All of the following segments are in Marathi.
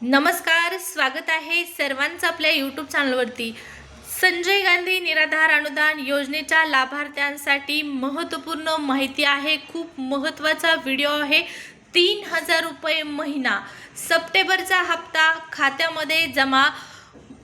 नमस्कार स्वागत आहे सर्वांचं आपल्या यूट्यूब चॅनलवरती संजय गांधी निराधार अनुदान योजनेच्या लाभार्थ्यांसाठी महत्त्वपूर्ण माहिती आहे. खूप महत्त्वाचा व्हिडिओ आहे. तीन हजार रुपये महिना. सप्टेंबरचा हप्ता खात्यामध्ये जमा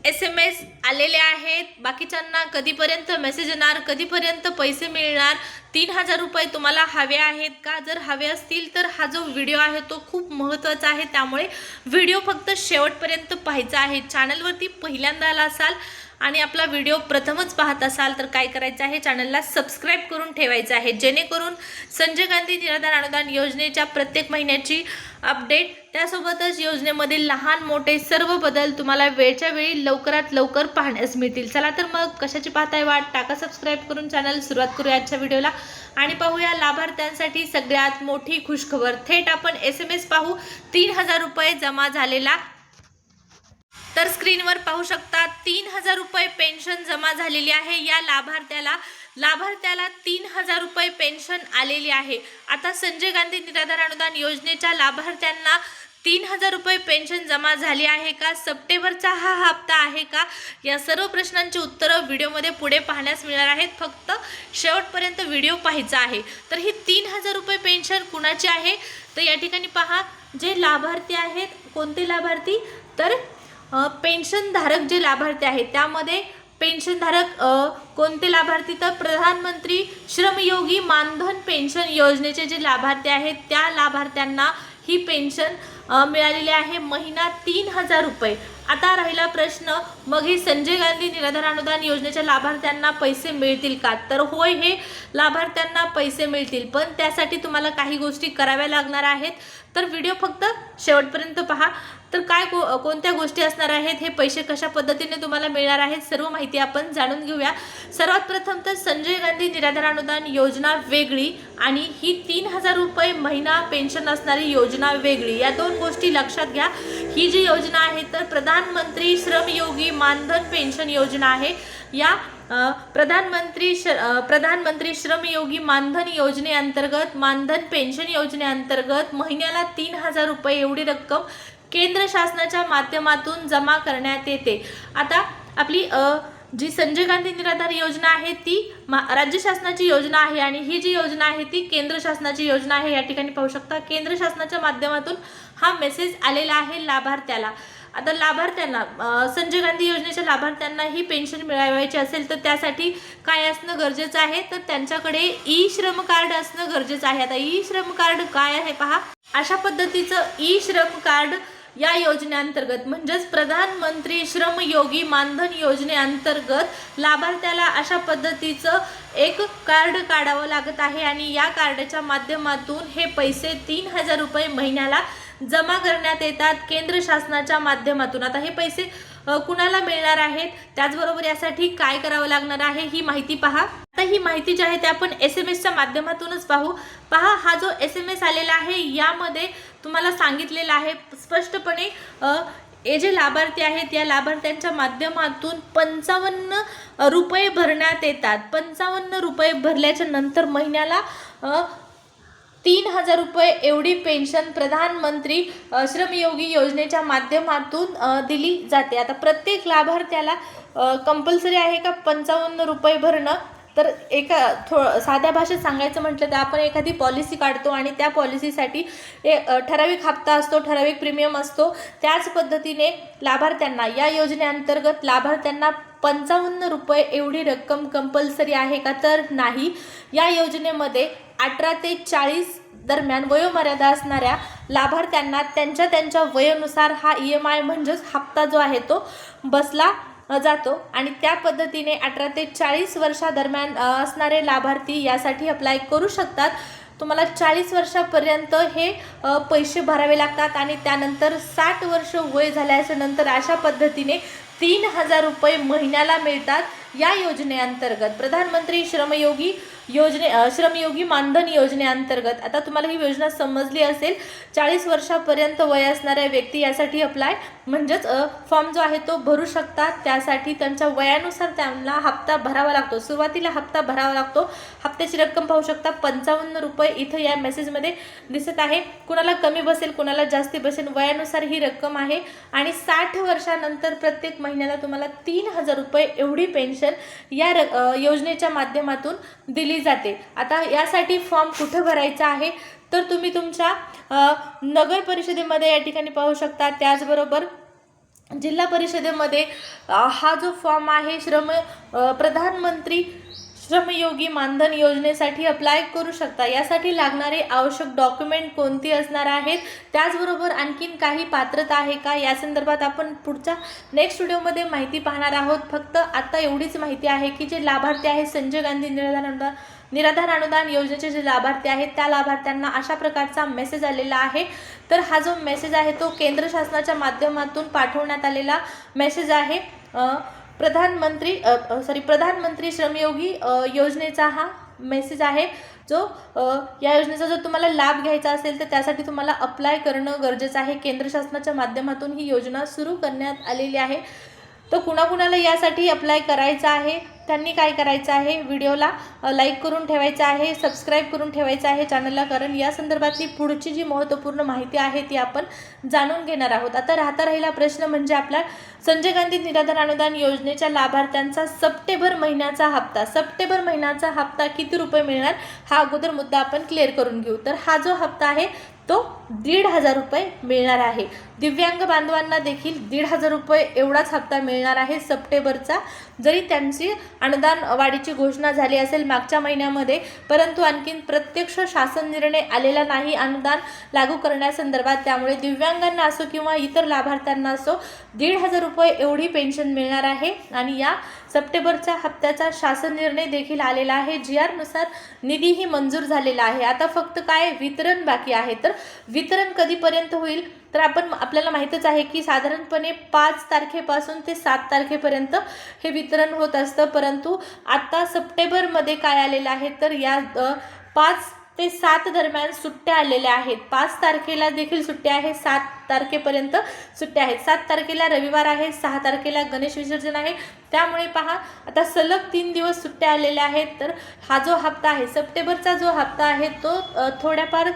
एस एम एस आलेले आहेत. बाकीच्यांना कधीपर्यंत मेसेज येणार कधीपर्यंत पैसे मिळणार तीन हजार रुपये तुम्हाला हवे आहेत का? जर हवे असतील तर हा जो व्हिडिओ आहे तो खूप महत्त्वाचा आहे. त्यामुळे व्हिडिओ फक्त शेवटपर्यंत पाहायचा आहे. चॅनलवरती पहिल्यांदा आला असाल आणि आपला व्हिडिओ प्रथमच पाहत असाल तर काय करायचं आहे? चॅनलला सबस्क्राईब करून ठेवायचं आहे. जेणेकरून संजय गांधी निराधार अनुदान योजनेच्या प्रत्येक महिन्याची अपडेट त्यासोबतच योजनेमधील लहान मोठे सर्व बदल तुम्हाला वेळच्या वेळी लवकरात लवकर पाहण्यास मिळतील. चला तर मग कशाची पाहताय वाट? टाका सबस्क्राईब करून चॅनल सुरुवात करूया आजच्या व्हिडिओला आणि पाहूया लाभार्थ्यांसाठी सगळ्यात मोठी खुशखबर. थेट आपण एस एम एस पाहू. तीन हजार रुपये जमा झालेला तर स्क्रीनवर पाहू शकता तीन हजार रुपये पेन्शन जमा झालेली आहे. या लाभार्थ्याला लाभार्थ्याला तीन हजार रुपये पेन्शन आलेली आहे. आता संजय गांधी निराधार अनुदान योजनेच्या लाभार्थ्यांना तीन हजार रुपये पेन्शन जमा झाली आहे का? सप्टेंबरचा हा हप्ता आहे का? या सर्व प्रश्नांची उत्तरं व्हिडिओमध्ये पुढे पाहण्यास मिळणार आहेत. फक्त शेवटपर्यंत व्हिडिओ पाहायचा आहे. तर ही तीन हजार रुपये पेन्शन कुणाची आहे? तर या ठिकाणी पहा जे लाभार्थी आहेत कोणते लाभार्थी? तर पेन्शनधारक जे लाभार्थी आहेत त्यामध्ये पेन्शनधारक कोणते लाभार्थी? तर प्रधानमंत्री श्रमयोगी मानधन पेन्शन योजनेचे जे लाभार्थी आहेत त्या लाभार्थ्यांना ही पेन्शन मिळालेली आहे. महिना तीन हजार रुपये. आता राहिला प्रश्न मग हे संजय गांधी निराधार अनुदान योजनेच्या लाभार्थ्यांना पैसे मिळतील का? तर होय हे लाभार्थ्यांना पैसे मिळतील पण त्यासाठी तुम्हाला काही गोष्टी कराव्या लागणार आहेत. तर व्हिडिओ फक्त शेवटपर्यंत पहा. तर काय को कोणत्या गोष्टी असणार आहेत हे पैसे कशा पद्धतीने तुम्हाला मिळणार आहेत सर्व माहिती आपण जाणून घेऊया. सर्वात प्रथम तर संजय गांधी निराधार अनुदान योजना वेगळी आणि ही तीन हजार रुपये महिना पेन्शन असणारी योजना वेगळी. या दोन गोष्टी लक्षात घ्या. ही जी योजना आहे तर प्रधानमंत्री श्रमयोगी मानधन पेन्शन योजना आहे. या प्रधानमंत्री श प्रधानमंत्री श्रमयोगी मानधन योजनेअंतर्गत मानधन पेन्शन योजनेअंतर्गत महिन्याला तीन हजार रुपये एवढी रक्कम केंद्र शासनाच्या माध्यमातून जमा करण्यात येते. आता आपली अ, जी संजय गांधी निराधार योजना आहे ती मा राज्य शासनाची योजना आहे आणि ही जी योजना आहे ती केंद्र शासनाची योजना आहे. या ठिकाणी पाहू शकता केंद्र शासनाच्या माध्यमातून हा मेसेज आलेला आहे लाभार्थ्याला. आता लाभार्थ्यांना संजय गांधी योजनेच्या लाभार्थ्यांना ही पेन्शन मिळवायची असेल तर त्यासाठी काय असणं गरजेचं आहे? तर त्यांच्याकडे ई श्रम कार्ड असणं गरजेचं आहे. आता ई श्रम कार्ड काय आहे पहा? अशा पद्धतीचं ई श्रम कार्ड या योजनेअंतर्गत म्हणजेच प्रधानमंत्री श्रमयोगी मानधन योजनेअंतर्गत लाभार्थ्याला अशा पद्धतीचं एक कार्ड काढावं लागत आहे आणि या कार्डच्या माध्यमातून हे पैसे तीन हजार रुपये महिन्याला जमा करण्यात येतात केंद्र शासनाच्या माध्यमातून. आता हे पैसे कुणाला मिळणार आहेत? त्याचबरोबर यासाठी काय करावं लागणार आहे? ही माहिती पहा. आता ही माहिती जी आहे ते आपण एस एम एसच्या माध्यमातूनच पाहू. पहा हा जो एस एम एस आलेला आहे यामध्ये तुम्हाला सांगितलेलं आहे स्पष्टपणे हे जे लाभार्थी आहेत या लाभार्थ्यांच्या माध्यमातून पंचावन्न रुपये भरण्यात येतात. पंचावन्न रुपये भरल्याच्या नंतर महिन्याला तीन हजार रुपये एवढी पेन्शन प्रधानमंत्री श्रमयोगी योजनेच्या माध्यमातून दिली जाते. आता प्रत्येक लाभार्थ्याला कंपल्सरी आहे का पंचावन्न रुपये भरणं? तर एका थो साध्या भाषेत सांगायचं म्हटलं तर आपण एखादी पॉलिसी काढतो आणि त्या पॉलिसीसाठी ए ठराविक हप्ता असतो ठराविक प्रीमियम असतो. त्याच पद्धतीने लाभार्थ्यांना या योजनेअंतर्गत लाभार्थ्यांना पंचावन्न रुपये एवढी रक्कम कंपल्सरी आहे का तर नाही. या योजनेमध्ये अठरा ते चाळीस दरम्यान वयोमर्यादा असणाऱ्या लाभार्थ्यांना त्यांच्या त्यांच्या वयोनुसार हा ई एम आय म्हणजेच हप्ता जो आहे तो बसला जातो. आणि त्या पद्धतीने अठरा ते चाळीस वर्षादरम्यान असणारे लाभार्थी यासाठी अप्लाय करू शकतात. तुम्हाला चाळीस वर्षापर्यंत हे पैसे भरावे लागतात आणि त्यानंतर साठ वर्ष वय झाल्याच्यानंतर अशा पद्धतीने तीन हजार रुपये महिन्याला मिळतात या योजनेअंतर्गत. प्रधानमंत्री श्रमयोगी योजने श्रमयोगी मानधन योजनेअंतर्गत. आता तुम्हाला ही योजना समजली असेल चाळीस वर्षापर्यंत वय असणाऱ्या व्यक्ती यासाठी अप्लाय म्हणजेच फॉर्म जो आहे तो भरू शकतात. त्यासाठी त्यांच्या वयानुसार त्यांना हप्ता भरावा लागतो. सुरुवातीला हप्ता भरावा लागतो. हप्त्याची रक्कम पाहू शकता. पंचावन्न रुपये इथं या मेसेजमध्ये दिसत आहे. कुणाला कमी बसेल कुणाला जास्ती बसेल वयानुसार ही रक्कम आहे. आणि साठ वर्षानंतर प्रत्येक महिन्याला तुम्हाला तीन हजार रुपये एवढी पेन्शन या र योजनेच्या माध्यमातून दिली जाते. आता यासाठी फॉर्म कुठं भरायचा आहे? तर तुम्ही तुमच्या नगर परिषदेमध्ये या ठिकाणी पाहू शकता. त्याचबरोबर जिल्हा परिषदेमध्ये हा जो फॉर्म आहे श्रम प्रधानमंत्री श्रमयोगी मानधन योजनेसाठी अप्लाय करू शकता. यासाठी लागणारे आवश्यक डॉक्युमेंट कोणती असणार आहेत? त्याचबरोबर आणखीन काही पात्रता आहे का? या संदर्भात आपण पुढच्या नेक्स्ट व्हिडिओमध्ये माहिती पाहणार आहोत. फक्त आता एवढीच माहिती आहे की जे लाभार्थी आहे संजय गांधी निराधार अनुदान निराधार अनुदान योजनेचे जे लाभार्थी आहेत त्या लाभार्थ्यांना अशा प्रकारचा मेसेज आलेला आहे. तर हा जो मेसेज आहे तो केंद्र शासनाच्या माध्यमातून पाठवण्यात आलेला मेसेज आहे. प्रधानमंत्री सॉरी प्रधानमंत्री श्रमयोगी योजनेचा हा मेसेज आहे जो या योजनेचा जर तुम्हाला लाभ घ्यायचा असेल तर त्यासाठी तुम्हाला अप्लाय करणं गरजेचं आहे. केंद्र शासनाच्या माध्यमातून ही योजना सुरू करण्यात आलेली आहे. तर कुणाकुणाला यासाठी अप्लाय करायचं आहे? त्यांनी काय करायचं आहे? व्हिडिओला लाईक करून ठेवायचं आहे सबस्क्राईब करून ठेवायचं आहे चॅनलला कारण या संदर्भातली पुढची जी महत्त्वपूर्ण माहिती आहे ती आपण जाणून घेणार आहोत. आता राहता राहिला प्रश्न म्हणजे आपला संजय गांधी निराधार अनुदान योजनेच्या लाभार्थ्यांचा सप्टेंबर महिन्याचा हप्ता. सप्टेंबर महिन्याचा हप्ता किती रुपये मिळणार? हा अगोदर मुद्दा आपण क्लिअर करून घेऊ. तर हा जो हप्ता आहे तो दीड हजार रुपये मिळणार आहे. दिव्यांग बांधवांना देखील दीड हजार रुपये एवढाच हप्ता मिळणार आहे सप्टेंबरचा. जरी त्यांची अनुदान वाढीची घोषणा झाली असेल मागच्या महिन्यामध्ये परंतु आणखीन प्रत्यक्ष शासन निर्णय आलेला नाही. अनुदान लागू करण्यासंदर्भात त्यामुळे दिव्यांगांना असो किंवा इतर लाभार्थ्यांना असो दीड हजार रुपये एवढी पेन्शन मिळणार आहे. आणि या सप्टेंबरच्या हप्त्याचा शासन निर्णय देखील आलेला आहे. जी आरनुसार निधीही मंजूर झालेला आहे. आता फक्त काय वितरण बाकी आहे? तर वितरण कधीपर्यंत होईल? तर आपण आपल्याला माहीतच आहे की साधारणपणे पाच तारखेपासून ते सात तारखेपर्यंत हे वितरण होत असतं. परंतु आता सप्टेंबरमध्ये काय आलेलं आहे? तर या पाच ते सात दरम्यान सुट्ट्या आलेल्या आहेत. पाच तारखेला देखील सुट्ट्या आहे. सात तारखेपर्यंत सुट्ट्या आहेत. सात तारखेला रविवार आहे सहा तारखेला गणेश विसर्जन आहे. त्यामुळे पहा आता सलग तीन दिवस सुट्ट्या आलेल्या आहेत. तर हा जो हप्ता आहे सप्टेंबरचा जो हप्ता आहे तो थोड्याफार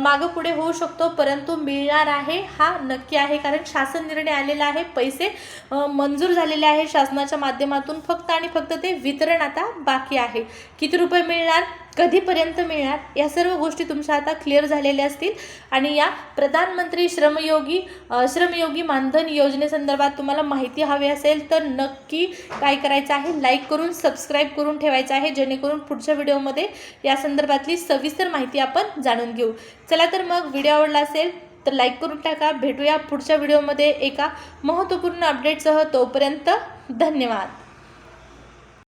मागं पुढे होऊ शकतो परंतु मिळणार आहे हा नक्की आहे. कारण शासन निर्णय आलेला आहे पैसे मंजूर झालेले आहे शासनाच्या माध्यमातून. फक्त आणि फक्त ते वितरण आता बाकी आहे. किती रुपये मिळणार कधीपर्यंत मिळणार या सर्व गोष्टी तुमच्या आता क्लिअर झालेल्या असतील. आणि या प्रधानमंत्री श्रम श्रमयोगी श्रमयोगी मानधन योजनेसंदर्भात तुम्हाला माहिती हवी असेल तर नक्की काय करायचं आहे? लाईक करून सबस्क्राईब करून ठेवायचं आहे जेणेकरून पुढच्या व्हिडिओमध्ये या संदर्भातली सविस्तर माहिती आपण जाणून घेऊ. चला तर मग व्हिडिओ आवडला असेल तर लाईक करून टाका. भेटूया पुढच्या व्हिडिओमध्ये एका महत्त्वपूर्ण अपडेटसह तोपर्यंत धन्यवाद.